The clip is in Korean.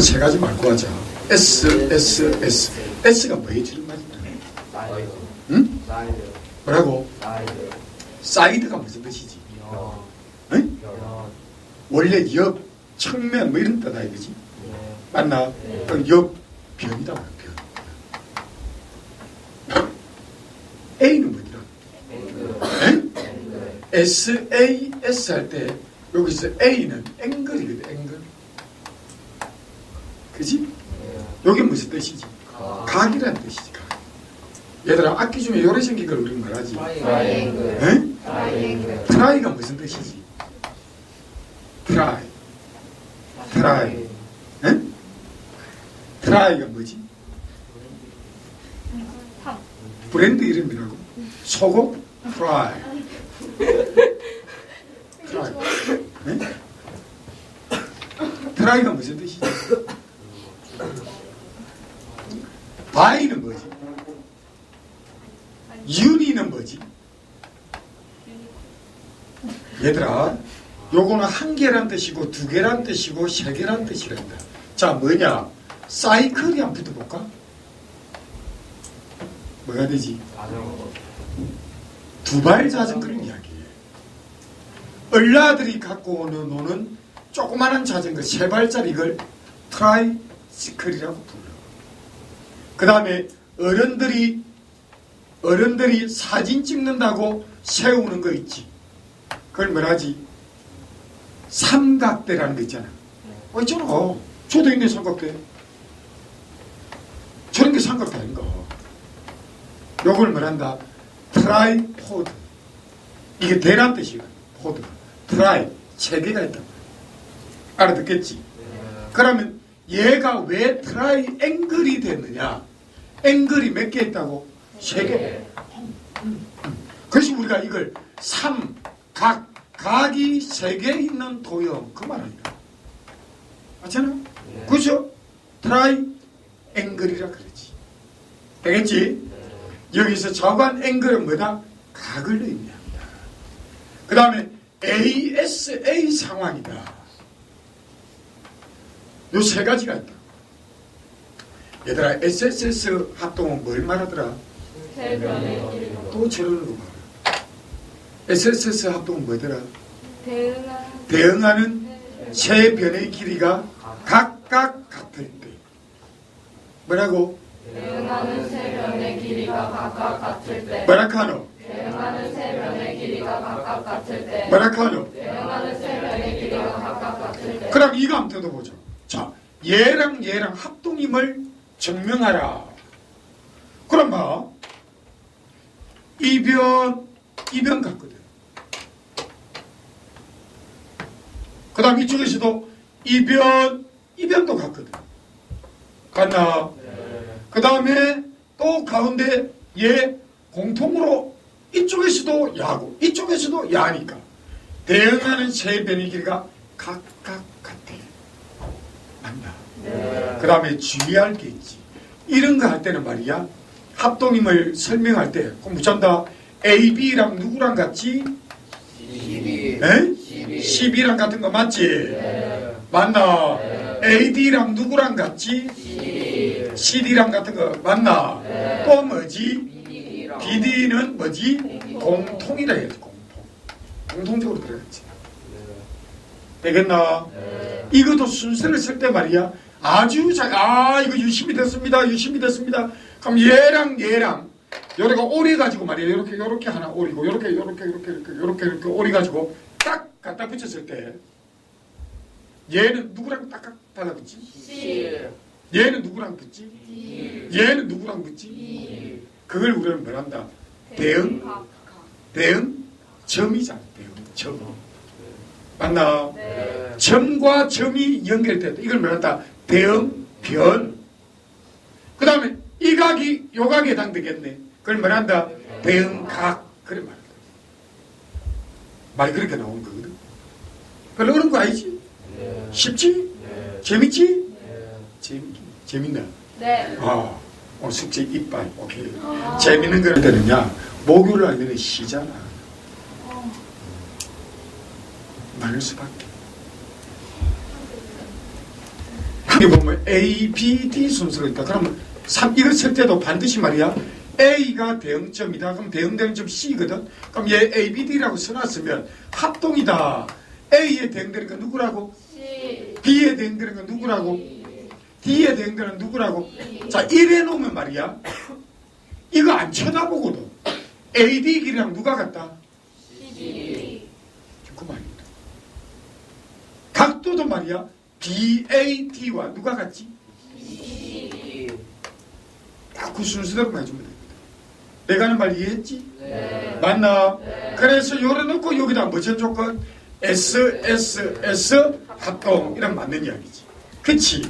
세 가지 말고 하자. S, S, S. S가 주는 말이야? 사이드 응? 사이드 뭐라고? 사이드 사이드가 무슨 뜻이지? 여 응? 여 원래 옆, 측면 뭐 이런 뜻 아니지? 예 맞나? 네. 그럼 옆, 변이다. 변. A는 뭐더라? S, A, S 할 때 여기서 A는 앵글이거든, 앵글. 그지? 여기 무슨 뜻이지? 가 각이라는 뜻이지, 각. 얘들아, 악기 중에 요래 생긴 걸 우리는 말하지. 트라이앵글 트라이가 무슨 뜻이지? 트라이. 트라이. 응? 트라이가 뭐지? 브랜드 이름이라고? 소금? 트라이. 트라이. 응? 트라이가 무슨 뜻이지? 바이는 뭐지? 유니는 뭐지? 얘들아, 요거는 한 개란 뜻이고 두 개란 뜻이고 세 개란 뜻이란다. 자, 뭐냐? 사이클이 한번 붙어볼까? 뭐가 되지? 두발 자전거를 이야기해. 얼라들이 갖고 오는 노는 조그마한 자전거 세 발짜리 이걸 트라이시클이라고 불러. 그 다음에 어른들이 어른들이 사진 찍는다고 세우는 거 있지. 그걸 뭐라지? 삼각대라는 거 있잖아. 어, 있잖아. 저도 있네, 삼각대. 저런 게 삼각대 아닌가. 요걸 뭐란다? 트라이포드. 이게 대란 뜻이야. 포드. 트라이. 세 개가 있다. 알아듣겠지? 그러면 얘가 왜 트라이 앵글이 됐느냐? 앵글이 몇 개 있다고? 세 개. 그래서 우리가 이걸 삼, 각, 각이 세개 있는 도형 그말 아니야. 맞잖아? 그죠? 트라이 앵글이라 그러지. 되겠지? 여기서 저반 앵글은 뭐다? 각을 의미합니다. 그 다음에 ASA 상황이다. 요 세 가지가 있다. 얘들아, SSS 합동은 뭘 말하더라? 또거 봐라. SSS 합동은 뭐더라? 대응하는 대응하는 세 변의 길이가 각각 같을 때. 뭐라고? 대응하는 세 변의 길이가 각각 같을 때 뭐라카노? 대응하는 세 변의 길이가 각각 같을 때 뭐라카노? 대응하는 세 변의 길이가 각각 같을 때 그럼 이거 한번 뜯어보죠. 자, 얘랑 얘랑 합동임을 증명하라. 그럼 뭐, 이변, 이변 같거든. 그 다음 이쪽에서도 이변, 이변도 같거든. 같나? 그 다음에 또 가운데 얘 공통으로 이쪽에서도 야고, 이쪽에서도 야니까. 대응하는 세 변의 길이가 각각 같아. 맞나? 그 다음에 주의할 게 있지. 이런 거 할 때는 말이야. 합동임을 설명할 때, 그럼 묻잔다. A, B랑 누구랑 같지? 12 에? 12랑 같은 거 맞지? 맞나? AD랑 누구랑 같지? CD랑 같은 거 맞나? 또 뭐지? BD는 뭐지? 공통이라 해야지, 공통. 공통적으로 들어갔지. 되겠나? 이것도 순서를 쓸 때 말이야. 아주 잘, 아, 이거 유심히 됐습니다. 유심히 됐습니다. 그럼 얘랑 얘랑, 요래가 오리 가지고 말이야. 요렇게, 요렇게 하나 오리고, 요렇게, 요렇게, 요렇게, 요렇게, 요렇게, 요렇게 오리 가지고 딱 갖다 붙였을 때, 얘는 누구랑 딱딱 달라붙지? 얘는 누구랑 붙지? 얘는 누구랑 붙지? 그걸 우리는 뭐란다? 대응, 대응, 점이잖아. 대응, 점. 맞나? 점과 점이 연결됐다. 이걸 뭐란다? 대응, 변. 그 다음에 이 각이 요 각에 해당되겠네. 그걸 뭐란다? 대응각. 그래 말이야. 말이 그렇게 나오는 거거든. 별로 어려운 거 아니지? 쉽지? 재밌지? 재밌, 재밌나? 네 아, 오늘 숙제 이빨. 오케이. 재밌는 거를 때는야, 목요일 날에는 쉬잖아. 많을 수밖에. 여기 보면 A, B, D 순서가 있다. 그러면 3, 이걸 쓸 때도 반드시 말이야. A가 대응점이다. 그럼 대응되는 점 C거든. 그럼 얘 A, B, D라고 써놨으면 합동이다. A에 대응되는 건 누구라고? C B에 대응되는 건 누구라고? D에 대응되는 건 누구라고? 자, 이래 놓으면 말이야. 이거 안 쳐다보고도 AD 길이랑 누가 같다? D 그 말입니다. 각도도 말이야. BAT와 누가 같지? 딱그 순서대로만 해주면 됩니다. 내가 하는 말 이해했지? 네. 맞나? 그래서 열어놓고 여기다 뭐전 조건? S, S, S 합동 이랑 맞는 이야기지. 그치?